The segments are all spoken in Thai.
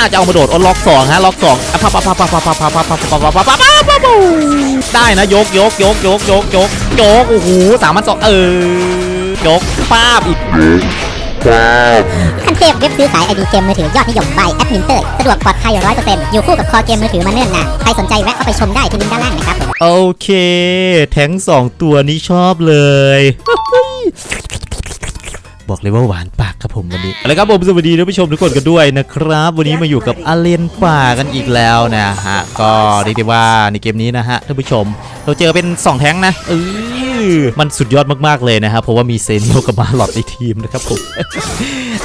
าจะเอามาโดดออนล็อกสองฮะล็อกสองอะพับพับพับพับพับพับพับพับพับพับพับพับพับพับได้นะยกยกยกยกยกยกยกโอ้โหสามพันสองเออยกป้าบอีกขั้นเทพเว็บซื้อขายไอดีเกมมือถือยอดนิยมบายแอดมินเตอร์สะดวกปลอดภัยร้อยเปอร์เซ็นต์อยู่คู่กับคอเกมมือถือมาเนิ่นนานใครสนใจแวะเข้าไปชมได้ที่ลิงก์ด้านล่างนะครับผมโอเค แท้งสองตัวนี้ชอบเลย บอกเลยว่าหวานปากครับผมวันนี้อะไรครับผมสวัสดีท่านผู้ชมทุกคนกันด้วยนะครับ วันนี้มาอยู่กับอาเลนป่ากันอีกแล้วนะฮะก็เรียกได้ว่าในเกมนี้นะฮะท่านผู้ชม เราเจอเป็น 2 แท้งนะเออมันสุดยอดมากๆเลยนะครับเพราะว่ามีเซนโยกับมาหลอดในทีมนะครับผม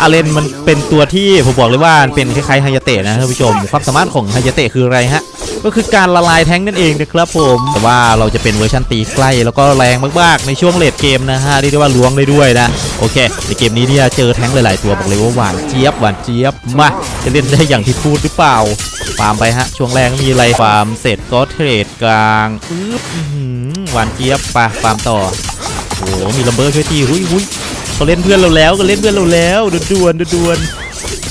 อาเลนมันเป็นตัวที่ผมบอกเลยว่ามันเป็นคล้ายๆฮายาเตะนะท่านผู้ชม ความสามารถของฮายาเตะคืออะไรฮะ ก็คือการละลายแท้งนั่นเองนะครับผมแต่ว่าเราจะเป็นเวอร์ชันตีใกล้แล้วก็แรงมากๆในช่วงเลดเกมนะฮะเรียกได้ว่าล้วงได้ด้วยนะโอเค ในเกมนี้เนี่ยเจอแท้งหลายๆตัวบอกเลยว่าหวานเจี๊ยบหวานเจี๊ยบมาจะเล่นได้อย่างที่พูดหรือเปล่าฟาร์มไปฮะ ช่วงแรกมีอะไรฟาร์มเสร็จก็เทรดกลางอึ๊บอื้อหวานเจี๊ยบไปฟาร์มต่อโอ้โหมีลัมเบอร์ช่วยตีหุยหุยเขาเล่นเพื่อนเราแล้วก็เล่นเพื่อนเราแล้วด่วนด่วน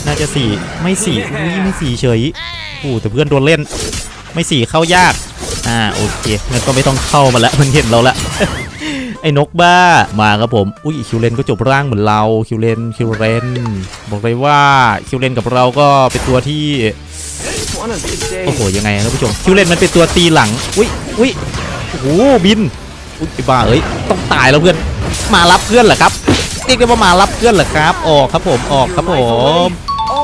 น่าจะสี่ไม่สี่ไม่สี่เฉยโอ้แต่เพื่อนโดนเล่น ไม่สี่เข้ายาก อ่าโอเคงั้นก็ไม่ต้องเข้ามาแล้วมันเห็นเราละไอ้นกบ้ามาครับผม อุ้ยคิวเลนก็จบร่างเหมือนเราคิวเลนคิวเลนบอกเลยว่าคิวเลนกับเราก็เป็นตัวที่โอ้โหยังไงท่านผู้ชมคิวเลนมันเป็นตัวตีหลัง อุ้ยอุ้ยโอ้โหบินอุ้ยบ้าเอ้ยต้องตายแล้วเพื่อนมารับเพื่อนเหรอครับเรียกได้ว่ามารับเพื่อนเหรอครับ ออกครับผมออกครับผม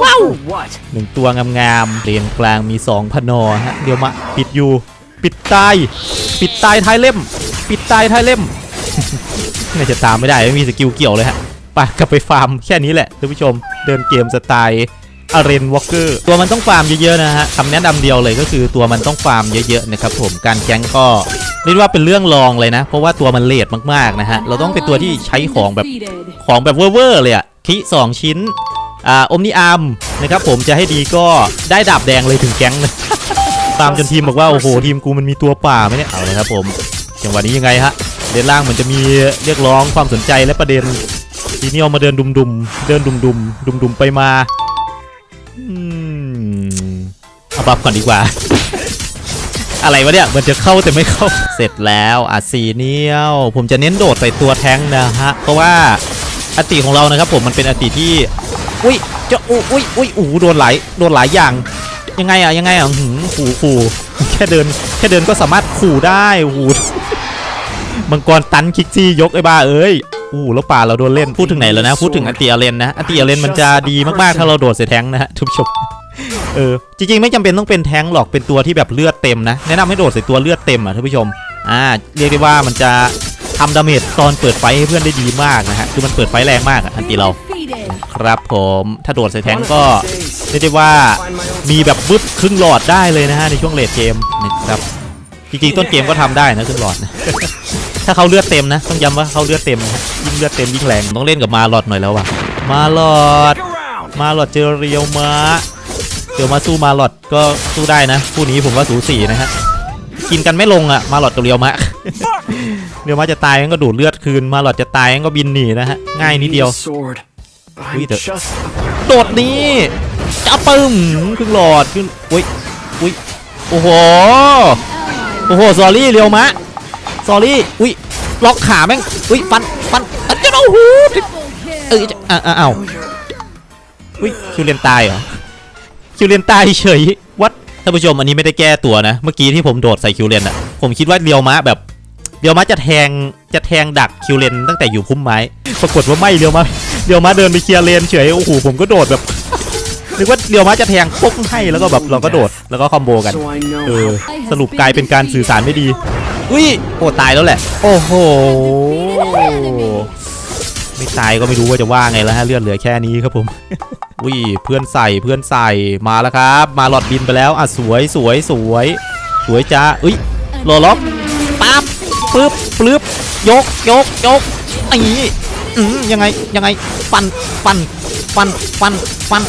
All for what? หนึ่งตัวงามๆเรียงกลางมี 2พนอฮะเดี๋ยวมาปิดอยู่ ปิดตาย ปิดตายท้ายเล่ม ปิดตายท้ายเล่มน่าจะตามไม่ได้ไม่มีสกิลเกี่ยวเลยฮะไปกลับไปฟาร์มแค่นี้แหละท่านผู้ชมเดินเกมสไตล์อารีนวอลเกอร์ตัวมันต้องฟาร์มเยอะๆนะฮะคำแนะนำเดียวเลยก็คือตัวมันต้องฟาร์มเยอะๆนะครับผมการแก๊งก็เรียกว่าเป็นเรื่องรองเลยนะ เพราะว่าตัวมันเลทมากๆนะฮะเราต้องเป็นตัวที่ใช้ของแบบของแบบเวอร์ๆเลยอะคิสองชิ้น อ่าอมนิอาร์มนะครับผมจะให้ดีก็ได้ดาบแดงเลยถึงแก๊งเลยตามจนทีมบอกว่าโอ้โหทีมกูมันมีตัวป่าไหมเนี่ยเอาเลยครับผมจังหวะนี้ยังไงฮะเดินล่างเหมือนจะมีเรียกร้องความสนใจและประเด็นทีนี้เอามาเดินดุมๆเดินดุมๆดุมๆไปมาอืมเอาบัฟก่อนดีกว่า อะไรวะเนี่ยมันจะเข้าแต่ไม่เข้าเสร็จแล้วอาซีเนียลผมจะเน้นโดดใส่ตัวแท้งนะฮะเพราะว่าอติของเรานะครับผมมันเป็นอติที่ อุ้ยจะอุ้ยอุ้ยอุ้ยอู้โดนหลายโดนหลายอย่างยังไงอะยังไงอะหืมขู่ขู่แค่เดินแค่เดินก็สามารถขู่ได้โอ้โหมังกรตันคิกซี่ยกไอ้บ้าเอ้ยอู้แล้วป่าเราโดนเล่นพูดถึงไหนแล้วนะ พูดถึงอัติอาเลนนะอัติอาเลนมันจะดีมากๆถ้าเราโดดใส่แทงนะฮะทุกผู้ชมเออจริงๆไม่จำเป็นต้องเป็นแทงหรอกเป็นตัวที่แบบเลือดเต็มนะ แนะนำให้โดดใส่ตัวเลือดเต็มอะท่านผู้ชมอ่าเรียกได้ว่ามันจะทำดาเมจตอนเปิดไฟให้เพื่อนได้ดีมากนะฮะคือมันเปิดไฟแรงมากอะอันติเรา ครับผมถ้าโดดใส่แทง One ค์ of ก็ these days. เรียกได้ว่า Find my own มีแบบบึ๊บครึ่งหลอดได้เลยนะฮะในช่วงเลดเกมนะครับจริงๆต้นเกมก็ทำได้นะครึ่งหลอดนะถ้าเขาเลือดเต็มนะต้องย้ำว่าเขาเลือดเต็มนะฮะยิ่งเลือดเต็มยิ่งแรงต้องเล่นกับมาหลอดหน่อยแล้วว่ะมาหลอด Stick around. มาหลอดเจอเรียวมาเรียวมาสู้มาหลอดก็สู้ได้นะคู่นี้ผมว่าสูสีนะฮะกินกันไม่ลงอะมาหลอดกับเรียวมะเรียวมาจะตายมันก็ดูดเลือดคืนมาหลอดจะตายมันก็บินหนีนะฮะง่ายนิดเดียว Need a Sword. I'm Wait a- just โดดนี้จะปึ้มครึ่งหลอดขึ้นอุ้ยอุ้ยโอ้โหโอ้โหสอรี่เรียวมะสอรี่อุ้ยล็อกขาแม่งอุ้ยฟันฟันอันเจะเอาหูเอ้ยจะอะอะอ้าวอุ้ยคิวเรียนตายเหรอคิวเรียนตายเฉยวัดท่านผู้ชมอันนี้ไม่ได้แก้ตัวนะ เมื่อกี้ที่ผมโดดใส่คิวเรียนอะผมคิดว่าเรียวมะแบบ เรียวมะจะแทงจะแทงดักคิวเรนตั้งแต่อยู่พุ่มไม้ปรากฏว่าไม่เรียวมะเรียวมะเดินไปเคลียร์เลนเฉยโอ้โหผมก็โดดแบบนึกว่าเรียวมะจะแทงปุ๊บให้แล้วก็แบบเราก็โดดแล้วก็คอมโบกันเออสรุปกลายเป็นการสื่อสารไม่ดีอุ้ยโอ้ตายแล้วแหละ โอ้โหไม่ตายก็ไม่รู้ว่าจะว่าไงแล้วฮะเลือดเหลือแค่นี้ครับผมอุ้ยเพื่อนใส่เพื่อนใส่มาแล้วครับ มาหลอดบินไปแล้วอะสวยสวยสวย สวยจ้าอุ้ยรอล็อก ปั๊บปึ๊บปลึบยกยกยกอันนี้อืมยังไงยังไงฟันฟันฟันฟันฟัน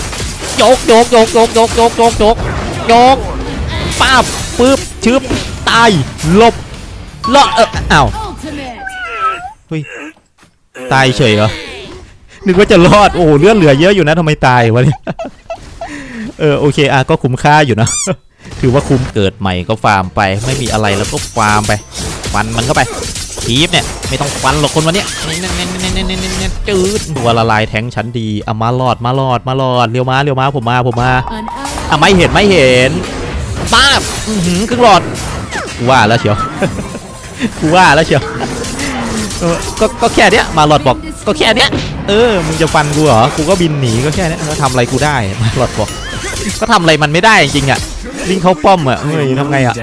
ยกยกยกยกยกยกยกยกยกป้าบปึ๊บชึบตายลบเลาะเอออ้าวเฮ้ยตายเฉยเหรอนึกว่าจะรอดโอ้โหเลือดเหลือเยอะอยู่นะทำไมตายวะเนี่ยเออโอเคอะก็คุ้มค่าอยู่นะถือว่าคุ้มเกิดใหม่ก็ฟาร์มไป ไม่มีอะไรแล้วก็ฟาร์มไป ฟันมันเข้าไปทีฟเนี่ยไม่ต้องฟันหรอกคนวันนี้เน้นเน้นเน้นเน้นเน้นเน้นเน้นจืดตัวละลายแทงชั้นดีเอะมาหลอดมาหลอดมาหลอดเร็วมาเร็วมาผมมาผมมาอะไม่เห็นไม่เห็นป้าบอือหือครึ่งหลอดกูว่าแล้วเชียวกูว่าแล้วเชียวเออก็ก็แค่เนี้ยมาหลอดบอกก็แค่เนี้ยเออมึงจะฟันกูเหรอกูก็บินหนีก็แค่เนี้ยแล้วทำอะไรกูได้มาหลอดบอกก็ทำอะไรมันไม่ได้จริงๆอะลิงเข้าป้อมอะเฮ้ยทำไงอะ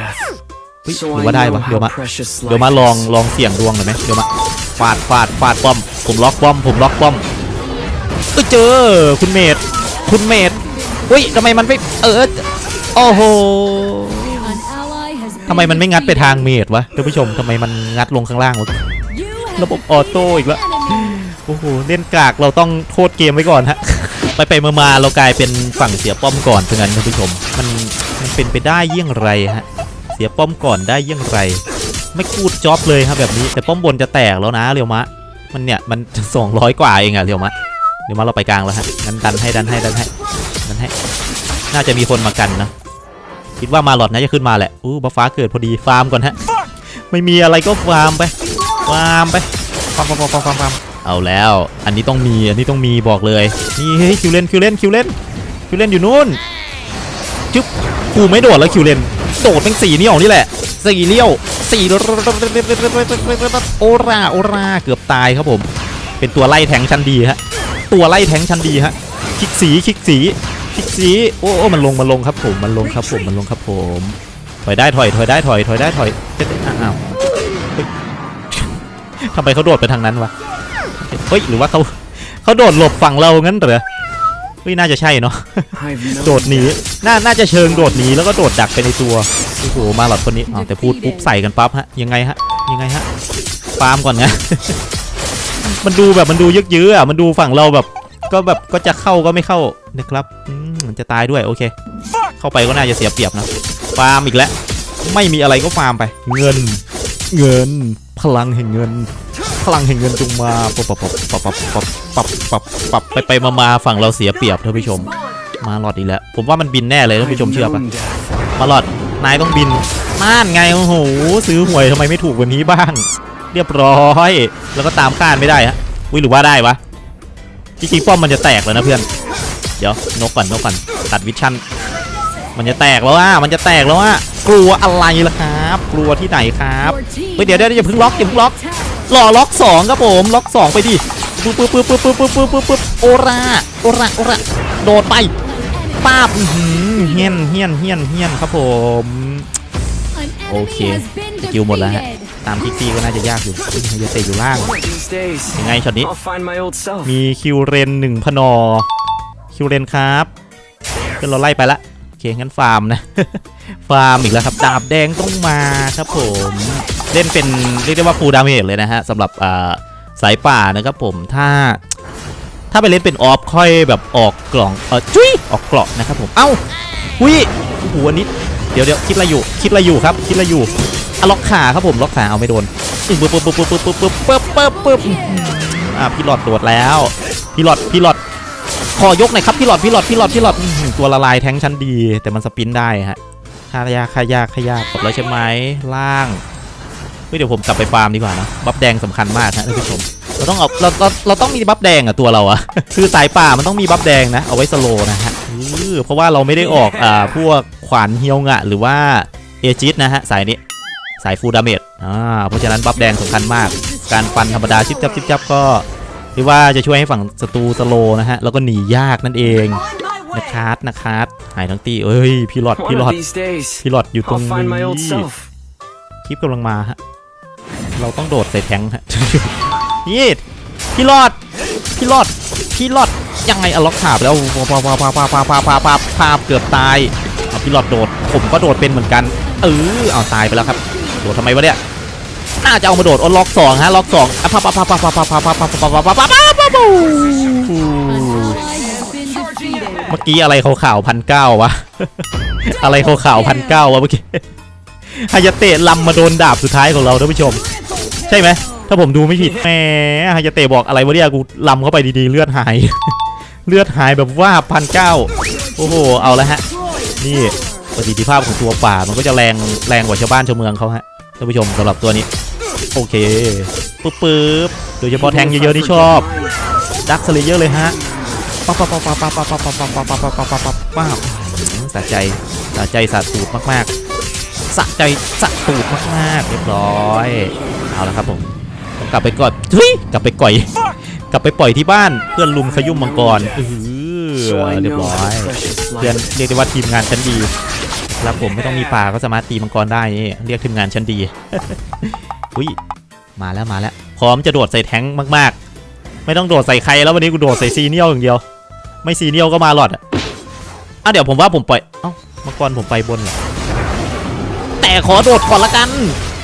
ฮ้ย So หรือ I ว่าได้ know ปะเดี๋ยว how มา precious เดี๋ยวมา life ลอง is. ลองเสี่ยงดวงหน่อยไหมเดี๋ยวมาฟาดฟาดฟาดป้อม ผมล็อกป้อม ผมล็อกป้อมเอ้ยเจอคุณเมดคุณเมดอุ้ยทำไมมันไม่เออโอ้โห an ally has ทำไมมันไม่งัดไปทางเมดวะท่านผู้ชมทำไมมันงัดลงข้างล่างวะ You have ระบบออโต้อีกแล้ว enemy. โอ้โหเล่นกากเราต้องโทษเกมไว้ก่อนฮะไปไปมามาเรากลายเป็นฝั่งเสียป้อมก่อนเท่านั้นท่านผู้ชมมันมันเป็นไปได้เยี่ยงไรฮะเสียป้อมก่อนได้เยี่ยงไรไม่กูดจ็อบเลยครับแบบนี้ แต่ป้อมบนจะแตกแล้วนะเรียวมะ มันเนี่ยมัน200กว่าเองอะเรียวมะเรียวมะเราไปกลางแล้วฮะงั้นดันให้ดันให้ดันให้ดันให้ น่าจะมีคนมากันนะคิดว่ามาหลอดน่าจะขึ้นมาแหละอู้บัฟฟ้าเกิดพอดีฟาร์มก่อนฮะไม่มีอะไรก็ฟาร์มไปฟาร์มไปฟาร์มฟาร์มฟาร์มฟาร์มฟาร์มเอาแล้ว อันนี้ต้องมีอันนี้ต้องมีบอกเลยนี่เฮ้ยคิวเลนคิวเลนคิวเลนคิวเลนอยู่นู่นจึ๊บกูไม่โดดแล้วคิวเลน โดดเป็นสีนี่ออกนี่แหละสี่เลี้ยวสี่โอราโอราเกือบตายครับผม เป็นตัวไล่แทงชั้นดีฮะตัวไล่แทงชั้นดีฮะคลิกสีคลิกสีคลิกสีโอ้โอ้มันลงมันลงครับผมมันลงครับผมมันลงครับผม ถอยได้ถอยถอยได้ถอยถอยได้ถอยเอ๊ะอ้าวทำไมเขาโดดไปทางนั้นวะเฮ้ยหรือว่าเขาเขาโดดหลบฝั่งเรางั้นเหรอ ฮ้ยน่าจะใช่เนาะ I've known โดดหนีน่าน่าจะเชิงโดดหนีแล้วก็โดดดักไปในตัวโอ้โหมาหลอดคนนี้อ๋อแต่พูดปุ๊บใส่กันปั๊บฮะยังไงฮะยังไงฮะฟาร์มก่อนไงมันดูแบบมันดูยึกยื้ออะมันดูฝั่งเราแบบก็แบบก็จะเข้าก็ไม่เข้านะครับอืมมันจะตายด้วยโอเค เข้าไปก็น่าจะเสียเปรียบนะฟาร์มอีกแล้วไม่มีอะไรก็ฟาร์มไป เงิน เงิน พลังแห่งเงินพ ลังแห่งเงินจงมาปับปับปับปับปับปับปับปับไปไปมามาฝั่งเราเสียเปรียบท่านผู้ชม มาหลอดอีกแล้ว ผมว่ามันบินแน่เลยท่านผู้ชมเชื่อปะมาหลอดนายต้องบินน่านไงโอ้โหซื้อหวยทำไมไม่ถูกวันนี้บ้าง เรียบร้อย แล้วก็ตามคาดไม่ได้ฮะวิหรือว่าได้วะจริงๆป้อมมันจะแตกเลยนะเพื่อน เดี๋ยวนกก่อนนกก่อนตัดวิชั่นมันจะแตกแล้วอะ มันจะแตกแล้วอะ กลัวอะไรล่ะครับ กลัวที่ไหนครับ เฮ้ยเดี๋ยวเดี๋ยวอย่าพิ่งล็อกอย่าพิ่งล็อก attack. รอล็อกสองครับผมล็อกสองไปดิปึ๊บปึ๊บปึ๊บปึ๊บปึ๊บปึ๊บปึ๊บปึ๊บโอราโอราโอราโดดไปป้าบเฮี้ยนเฮี้ยนเฮี้ยนเฮี้ยนครับผม An enemy Okay. has been สกิลหมดแล้วฮะตามที่ตีก็น่าจะยากอยู่ฮายาเตะอยู่ล่าง One of these days, ยังไงช็อตนี้มีคิวเรนหนึ่งพนอคิวเรนครับเพื่อนเราไล่ไปละโอเคงั้นฟาร์มนะ ฟาร์มอีกแล้วครับดาบแดงต้องมาครับผม เล่นเป็นเรียกได้ว่าฟูลดาเมจเลยนะฮะสำหรับสายป่านะครับผมถ้า ถ้าไปเล่นเป็นออฟค่อยแบบออกกล่องเออจุ้ยออกเกราะนะครับผมเอ้าหุยโอ้โหอันนี้เดี๋ยวเดี๋ยวคิดอะไรอยู่คิดอะไรอยู่ครับคิดอะไรอยู่อะล็อกขาครับผมล็อกขาเอาไม่โดนปึ๊บปึ๊บปึ๊บปึ๊บปึ๊บปึ๊บปึ๊บปึ๊บปึ๊บปึ๊บอ่าพี่หลอดตรวจแล้วพี่หลอดพี่หลอดขอยกหน่อยครับพี่หลอดพี่หลอดพี่หลอดพี่หลอดตัวละลายแทงชั้นดี แต่มันสปินได้ฮะขายากขายากขายากจบแล้วใช่ไหมล่าง เฮ้ยเดี๋ยวผมกลับไปฟาร์มดีกว่านะบัฟแดงสำคัญมากฮะท่านผู้ชมเราต้องเอาเราเราเราต้องมีบัฟแดงอะตัวเราอะคือสายป่ามันต้องมีบัฟแดงนะเอาไว้สโลว์นะฮะอือเพราะว่าเราไม่ได้ออกอ่าพวกขวานเฮียวงะหรือว่าเอจิสนะฮะสายนี้สายฟูลดาเมจอ่าเพราะฉะนั้นบัฟแดงสำคัญมาก การฟันธรรมดาชิบจับชิบจับก็ที่ว่าจะช่วยให้ฝั่งศัตรูสโลว์นะฮะแล้วก็หนียากนั่นเองนะครับนะครับหายทั้งตีเอ้ยพี่หลอด One พี่หลอ of ด these days, พี่หลอดอยู่ตรง I'll นี้ find my old self. คลิปกำลังมาฮะ เราต้องโดดใส่แทงฮะนี่พี่รอด พี่รอด พี่รอด ยังไงอะล็อกขาบแล้วพาพาพาพาพาพาพาพาพาเกือบตายเอาพี่รอดโดด ผมก็โดดเป็นเหมือนกัน เออเอาตายไปแล้วครับ โดดทำไมวะเนี่ย น่าจะเอามาโดดเอาล็อกสองฮะ ล็อกสองอะพาพาพาพาพาพาพาพาพาพาพาพาพาพาพาพา An ally has been defeated. เมื่อกี้อะไรขาวๆพันเก้าวะ อะไรขาวๆพันเก้าวะเมื่อกี้ฮายาเตะลำมาโดนดาบสุดท้ายของเราท่านผู้ชม ใช่ไหมถ้าผมดูไม่ผิดแหมฮายาเตะบอกอะไรวะเนี่ยกูลำเข้าไปดีๆ เลือดหาย เลือดหายแบบว่าพันเก้าโอ้โห เอาและฮะ นี่ประสิทธิภาพของตัวป่ามันก็จะแรงแรงกว่าชาวบ้านชาวเมืองเขาฮะท่านผู้ชมสำหรับตัวนี้ โอเคปึ๊บปึ๊บโดยเฉพาะแทงเยอะๆที่ชอบดักสเลเยอร์เลยฮะปั๊บปั๊บปั๊บปั๊บปั๊บปั๊บปั๊บปั๊บปั๊บปั๊บปั๊บปั๊บปั๊บปั๊บสะใจสะใจสะตูดมากๆ สะใจสะตูดมากๆเรียบร้อย เอาละครับผมต้องกลับไปก่อนเฮ้ยกลับไปก่อย กลับไปปล่อยที่บ้านเพื่อนลุมขยุ่มมังกรเอ So อ I เรียบ know ร้อย my precious เพื่อน life. เรียกได้ว่าทีมงานชั้นดีครับผมไม่ต้องมีป่าก็สามารถตีมังกรได้นี่เรียกทีมงานชั้นดีอุ้ยมาแล้วมาแล้ว พร้อมจะโดดใส่แท้งมากๆ ไม่ต้องโดดใส่ใครแล้ววันนี้กูโดดใส่ซีเนียลอย่างเดียว ไม่ซีเนียลก็มาหลอดอะอะเดี๋ยวผมว่าผมปล่อยเอ้ามังกรผมไปบนเหรอแต่ ขอโดดก่อนละกัน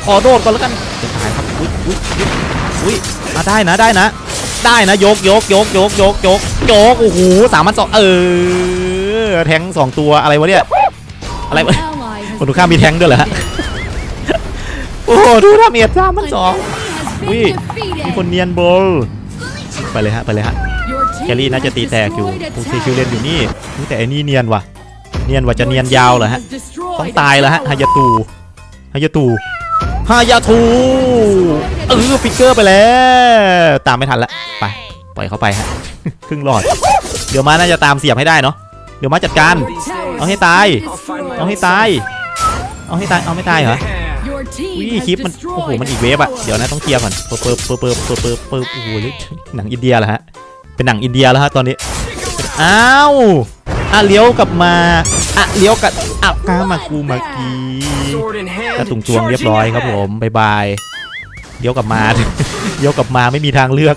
ขอโดดก่อนละกันจะตายครับอุ้ยอุ้ยอุ้ยอุ้ยมาได้นะได้นะ ได้นะยกยกยกยกยกยกยกโอ้โหสามพันสองเออแทงสองตัวอะไรวะเนี่ยอะไร An วะ ally has คนดูข้ามมีแทงด้วยเหรอฮะโอ้โหดูทำเมียสามพันสอง has Ui, been มีคน defeated. เนียนโบลไปเลยฮะไปเลยฮะ Your แค team รี่น่าจะ has ตีแตกอยู่ destroyed a โอเคคิวเลนอยู่ tower. นี่นี่แต่ไอ้นี่เนียนว่ะเนียนว่ะจะ Your เนียน team ยาวเหรอฮะ has destroyed ต้อง a ตายแล้วฮะ tower. ฮายาตูฮายาตูฮายาตูเออฟิกเกอร์ไปแล้ว ตามไม่ทันละไปปล่อยเขาไปฮะครึ่งหลอด เดี๋ยวมาน่าจะตามเสียบให้ได้เนาะเดี๋ยวมาจัดการ เอาให้ตาย เอาให้ตาย เอาให้ตาย เอาไม่ตายเหรอ Yeah. Your team อุ้ยคลิปมัน โอ้โห มันอีกเวฟอะเดี๋ยวนะต้องเคลียร์ก่อนเปิบเปิบเปิบเปิบเปิบเปิบเปิบโอ้โหหนังอินเดียแล้วฮะ เป็นหนังอินเดียแล้วฮะตอนนี้ อ้าวอะเลี้ยวกลับมา อะเลี้ยวกลับอะกามากูมากี Sword in hand. กระตุงจวงเรียบร้อยครับผมบายบายเลี้ยวกลับมาเลี้ยวกลับมาไม่มีทางเลือก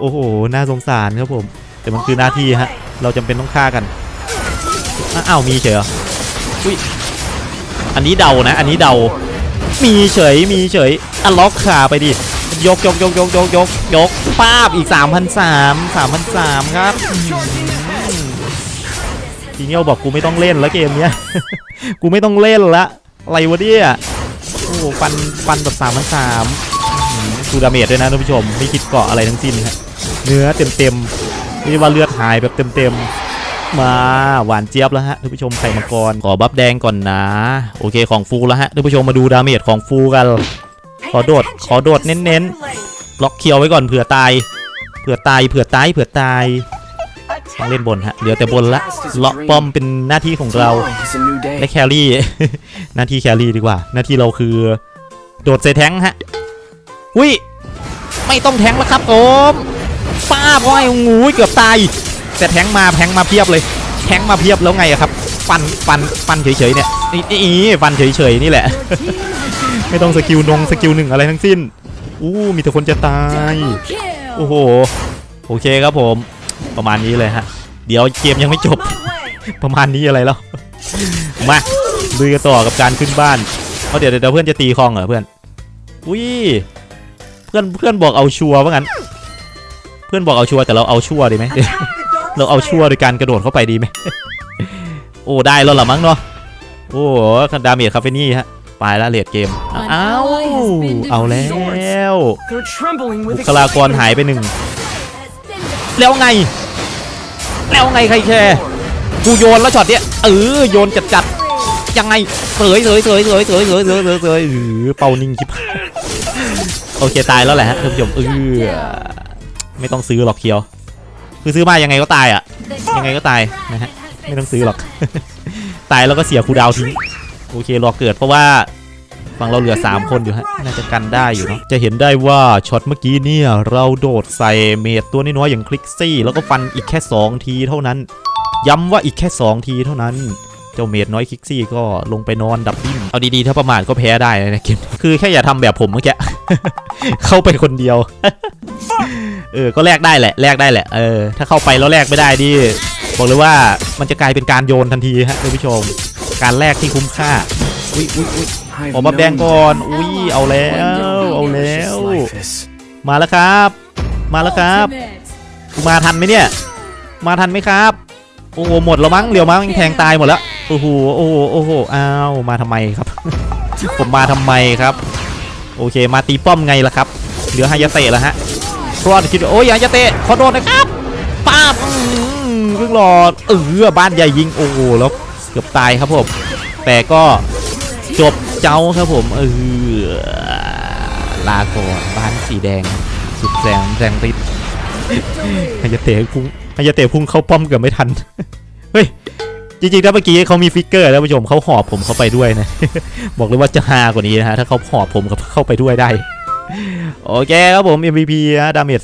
โอ้โหน่าสงสารครับผม แต่มันคือหน้าที่ฮะ เราจำเป็นต้องฆ่ากันอะอ้าวมีเฉยเหรออุ้ยอันนี้เดานะ อันนี้เดา มีเฉยมีเฉยอะล็อกขาไปดิยกยกยกยกยกยกยกป้าบอีก 3 0 0 3 3 0 0ครับ ทีเนียบอกกูไม่ต้องเล่นแล้วเกมเนี้ย กูไม่ต้องเล่นละ อะไรวะเนี่ย โอ้ฟันฟันแบบ3 0 0 3ดูดาเมจด้วยนะท่านผู้ชม ไม่คิดเกาะอะไรทั้งสิ้นฮะเนื้อเต็มเต็มๆไม่ว่าเลือดหายแบบเต็มเต็มมาหวานเจี๊ยบแล้วฮะท่านผู้ชมใส่มังกรขอบัฟแดงก่อนนะ โอเคของฟูแล้วฮะท่านผู้ชมมาดูดาเมจของฟูกัน ขอโดดขอโดดเน้นๆล็อกเคียวไว้ก่อนเผื่อตายเผื่อตายเผื่อตายเผื่อตาย ต้องเล่นบนฮะเหลือแต่บนละเลาะป้อมเป็นหน้าที่ของเราและแครี่ หน้าที่แครี่ดีกว่า หน้าที่เราคือ โดดใส่แทงฮะอุ้ยไม่ต้องแทงแล้วครับผมป้าบอ้อยงูเกือบตายแต่แทงมาแทงมาเพียบเลย แทงมาเพียบแล้วไงอะครับฟันฟันฟันเฉยๆเนี่ยนี่ฟันเฉยๆนี่แหละ ไม่ต้องสกิลนงสกิลหนึ่งอะไรทั้งสิ้นอู้มีแต่คนจะตาย โอ้โห โอเคครับผม ประมาณนี้เลยฮะ เดี๋ยวเกมยังไม่จบ ประมาณนี้อะไรแล้ว มาลุยกันต่อกับการขึ้นบ้านเอาเดี๋ยวเดี๋ยวเพื่อนจะตีคลองเหรอเพื่อน อุ้ย เพื่อนเพื่อนบอกเอาชัวร์ว่างั้น เพื่อนบอกเอาชัวร์แต่เราเอาชัวร์ดีไหมเราเอาชัวร์โดยการกระโดดเข้าไปดีไหมโอ้ได้แล้วเหรอมั้งเนาะ โอ้โหดาเมจคาเฟนี่ฮะไปแล้วเลดเกม อ้าว เอาแล้ว They're trembling บุ with คลากรหายไปหนึ่ง แล้วไง แล้วไงใครแคร์กูโยนแล้วช็อตเนี้ยเออโยนจัดจัดๆยังไงเสยเสยเสยเสยเสยเสยเสยเสยเสยเออเป่านิ่งชิบโอเคตายแล้วแหละฮะท่านผู้ชมเออไม่ต้องซื้อหรอกเคียวคือซื้อมายังไงก็ตายอะ ยังไงก็ตายนะฮะไม่ต้องซื้อหรอก ตายแล้วก็เสียคูดาวทิ้งโอเครอเกิดเพราะว่า ฝั่งเราเหลือ 3 คนอยู่ฮะ น่าจะกันได้อยู่เนาะ จะเห็นได้ว่าช็อตเมื่อกี้เนี่ย เราโดดใส่เมดตัวน้อยๆอย่างคลิกซี่ แล้วก็ฟันอีกแค่ 2 ทีเท่านั้น ย้ำว่าอีกแค่ 2 ทีเท่านั้นเจ้าเมดน้อยคลิกซี่ก็ลงไปนอนดับดิ้นเอาดีๆ ถ้าประมาทก็แพ้ได้นะในเกมคือแค่อย่าทำแบบผมเมื่อกี้ เข้าไปคนเดียว เออ ก็แลกได้แหละ แลกได้แหละ เออ ถ้าเข้าไปแล้วแลกไม่ได้ดิ บอกเลยว่ามันจะกลายเป็นการโยนทันทีฮะท่านผู้ชม การแลกที่คุ้มค่า อุ้ยอุ้ยอุ้ย I've ออกมาแดง known ก่อน them อุ้ยเอาแล้ว เอา how แล้ว precious life is. มาแล้วครับ มาแล้วครับ Ultimate. กูมาทันไหมเนี่ย มาทันไหมครับ โอ้โหหมดแล้วมั้งเดี๋ยวมั้งแทงตายหมดแล้ว โอ้โห โอ้โห โอ้โห อ้าว มาทำไมครับ ผมมาทำไมครับ โอเค มาตีป้อมไงล่ะครับ เหลือฮายาเตะแล้วฮะรอดคิดว่าโอ้ยฮายาเตะขอโดนนะครับป้าบอื้อหือครึ่งหลอด เออบ้านใหญ่ยิง โอ้โห แล้วเกือบตายครับผม แต่ก็ จบเจ้าครับผมเออลาก่อนบ้านสีแดง สุดแรงแรงฤทธิ์ฮายาเตะพุ่งฮายาเตะพุ่งเข้าป้อมเกือบไม่ทัน เฮ้ย จริงๆถ้าเมื่อกี้เขามีฟิกเกอร์แล้วผู้ชมเขาหอบผมเข้าไปด้วยนะ บอกเลยว่าจะฮากว่านี้นะฮะ ถ้าเขาหอบผมเข้าไปด้วยได้ โอเคครับผม MVP นะดาเมจ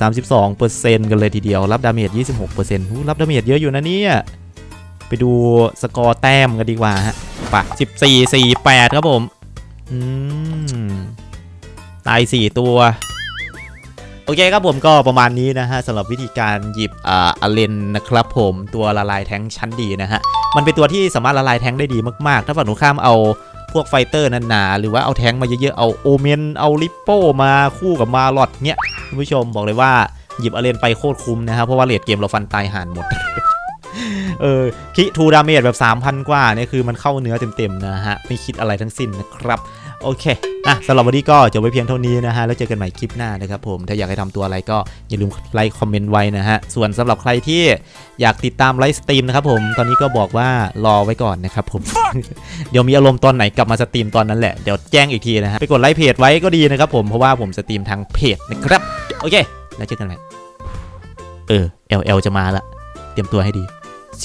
32%กันเลยทีเดียว รับดาเมจ 26%หูรับดาเมจเยอะอยู่นะเนี่ย ไปดูสกอร์แต้มกันดีกว่าฮะ ปะ14 48ครับผมอืมตาย4ตัว โอเคครับผมก็ประมาณนี้นะฮะสำหรับวิธีการหยิบอ่าอเลนนะครับผมตัวละลายแท้งชั้นดีนะฮะ มันเป็นตัวที่สามารถละลายแท้งได้ดีมากๆ ถ้าฝั่งตรงข้ามเอาพวกไฟเตอร์หนาๆหรือว่าเอาแท้งมาเยอะๆ เอาโอเมน เอาลิปโป้มาคู่กับมาลอดเนี้ยคุณผู้ชมบอกเลยว่าหยิบอเลนไปโคตรคุ้มนะครับเพราะว่าเลดเกมเราฟันตายห่านหมด เออคิทูดาเมจแบบ 3,000 กว่าเนี่ยคือมันเข้าเนื้อเต็มๆนะฮะ ไม่คิดอะไรทั้งสิ้นนะครับ โอเคอะสำหรับวันนี้ก็จบไว้เพียงเท่านี้นะฮะ แล้วเจอกันใหม่คลิปหน้านะครับผม ถ้าอยากให้ทำตัวอะไรก็อย่าลืมไลค์คอมเมนต์ไว้นะฮะ ส่วนสำหรับใครที่อยากติดตามไลฟ์สตรีมนะครับผม ตอนนี้ก็บอกว่ารอไว้ก่อนนะครับผม เดี๋ยวมีอารมณ์ตอนไหนกลับมาสตรีมตอนนั้นแหละ เดี๋ยวแจ้งอีกทีนะฮะ ไปกดไลค์เพจไว้ก็ดีนะครับผม เพราะว่าผมสตรีมทางเพจนะครับ โอเค แล้วเจอกันใหม่ เออ LL จะมาละ เตรียมตัวให้ดี